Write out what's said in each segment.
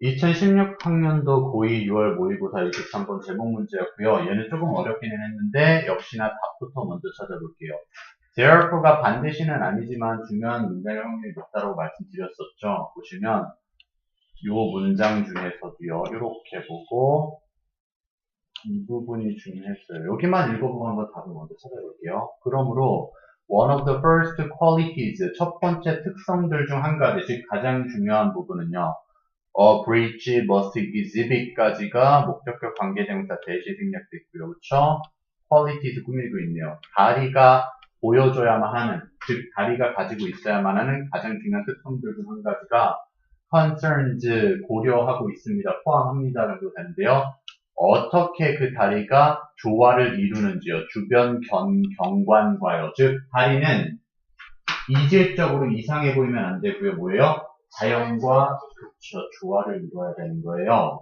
2016 학년도 고2 6월 모의고사 23번 제목 문제였고요. 얘는 조금 어렵기는 했는데 역시나 답부터 먼저 찾아볼게요. therefore가 반드시는 아니지만 중요한 문장의 확률이 높다고 말씀드렸었죠. 보시면 이 문장 중에서도요. 이렇게 보고 이 부분이 중요했어요. 여기만 읽어보고 한번 답을 먼저 찾아볼게요. 그러므로 one of the first qualities, 첫 번째 특성들 중 한 가지, 즉 가장 중요한 부분은요. A bridge must exhibit까지가 목적격 관계대명사 대시 생략됐고요. 그렇죠? qualities 꾸미고 있네요. 다리가 보여줘야만 하는, 즉 다리가 가지고 있어야만 하는 가장 중요한 특성들 중 한 가지가 concerns 고려하고 있습니다. 포함합니다. 정도 되는데요. 어떻게 그 다리가 조화를 이루는지요. 주변 견, 경관과요. 즉 다리는 이질적으로 이상해 보이면 안 되고요. 뭐예요? 자연과 그쵸, 조화를 이루어야 되는 거예요.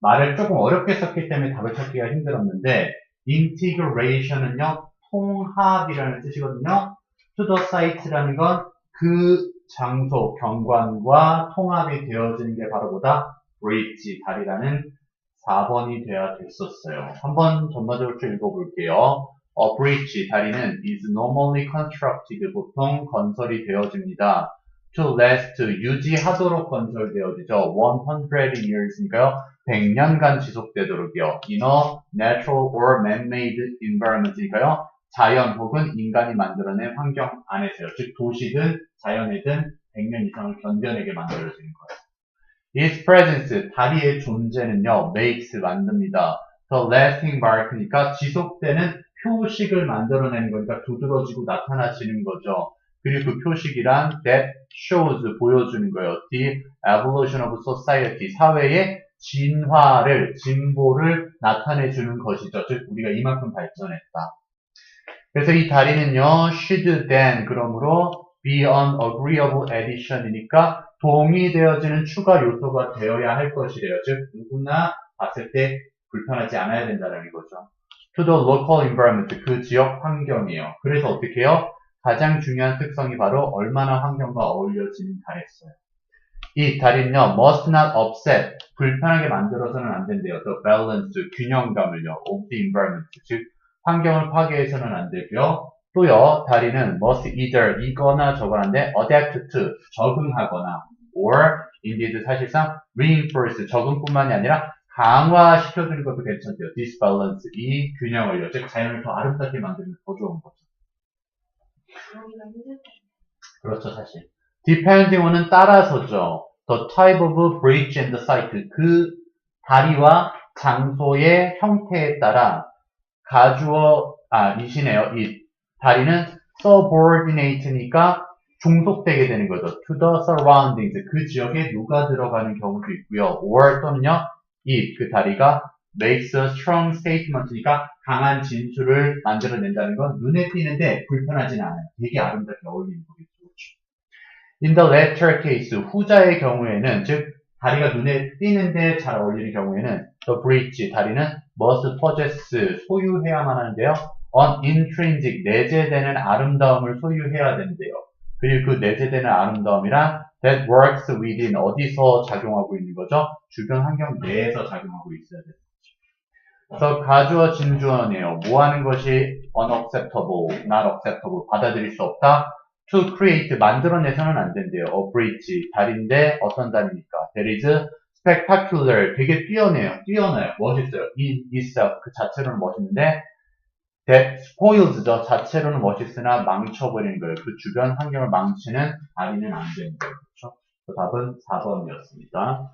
말을 조금 어렵게 썼기 때문에 답을 찾기가 힘들었는데 integration은요 통합이라는 뜻이거든요. to the site라는 건 그 장소, 경관과 통합이 되어지는 게 바로 보다 bridge, 다리라는 4번이 돼야 됐었어요. 한번 전반적으로 좀 읽어볼게요. A bridge, 다리는 is normally constructed, 보통 건설이 되어집니다. To last, 유지하도록 건설되어지죠. 100 years니까요. 100년간 지속되도록요. in a natural or man-made environment니까요. 자연 혹은 인간이 만들어낸 환경 안에서요. 즉 도시든 자연이든 100년 이상을 견뎌내게 만들어지는 거예요. Its presence, 다리의 존재는요, makes, 만듭니다. The lasting mark니까 지속되는 표식을 만들어내는 거니까 두드러지고 나타나시는 거죠. 그리고 그 표식이란 that shows, 보여주는 거예요. The evolution of society, 사회의 진화를, 진보를 나타내 주는 것이죠. 즉, 우리가 이만큼 발전했다. 그래서 이 다리는요, should then, 그러므로 be an agreeable addition이니까 동의되어지는 추가 요소가 되어야 할 것이래요. 즉, 누구나 봤을 때 불편하지 않아야 된다는 거죠. to the local environment, 그 지역 환경이에요. 그래서 어떻게 해요? 가장 중요한 특성이 바로 얼마나 환경과 어울려지는 다였어요. 이 다리는요, must not upset, 불편하게 만들어서는 안 된대요. the balance, 균형감을요, of the environment, 즉, 환경을 파괴해서는 안 되고요. 또요, 다리는 must either 이거나 저거나인데 adapt to 적응하거나 or indeed 사실상 reinforce 적응뿐만이 아니라 강화시켜주는 것도 괜찮대요. disbalance 이 균형을요. 즉 자연을 더 아름답게 만들면 더 좋은 거죠. 그렇죠, 사실. depending on은 따라서죠. the type of bridge and the site 그 다리와 장소의 형태에 따라 가주어 아 이시네요. 이 다리는 subordinate니까 중속되게 되는 거죠. to the surroundings 그 지역에 누가 들어가는 경우도 있고요. or 또는요. 이그 다리가 makes a strong statement니까 강한 진술을 만들어낸다는 건 눈에 띄는데 불편하진 않아요. 되게 아름답게 어울리는 거겠죠. In the latter case, 후자의 경우에는, 즉, 다리가 눈에 띄는데 잘 어울리는 경우에는, the bridge, 다리는 must possess, 소유해야만 하는데요. on intrinsic, 내재되는 아름다움을 소유해야 되는데요. 그리고 그 내재되는 아름다움이란 that works within, 어디서 작용하고 있는 거죠? 주변 환경 내에서 작용하고 있어야 돼요. 그래서 가주어 진주어네요. 뭐 하는 것이 unacceptable, not acceptable, 받아들일 수 없다. to create, 만들어내서는 안 된대요. a bridge, 다리인데 어떤 다리입니까? That is spectacular, 되게 뛰어내요. 뛰어나요. 멋있어요. in itself, 그 자체로는 멋있는데 that spoils죠. 자체로는 멋있으나 망쳐버리는 거예요. 그 주변 환경을 망치는 다리는 안 되는 거예요. 그렇죠? 그 답은 4번이었습니다.